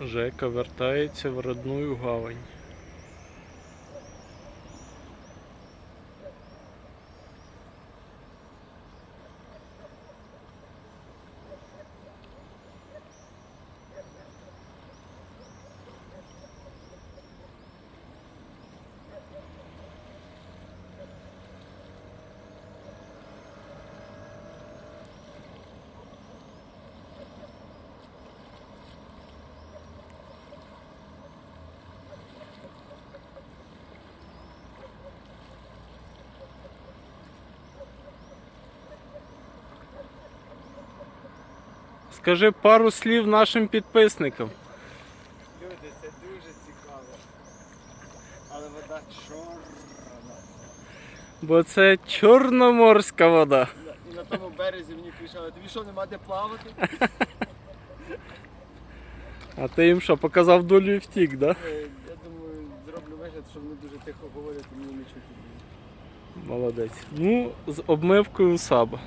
Жека вертається в родную гавань. Скажи пару слів нашим підписникам. Люди, це дуже цікаво. Але вода чорна. Бо це чорноморська вода. І на тому березі мені кричали, тобі що, нема де плавати? А ти їм що, показав долю і втік, да? Е, Я думаю, зроблю вигляд, що вони дуже тихо говорять, і мені не чути. Молодець. Ну, з обмивкою саба.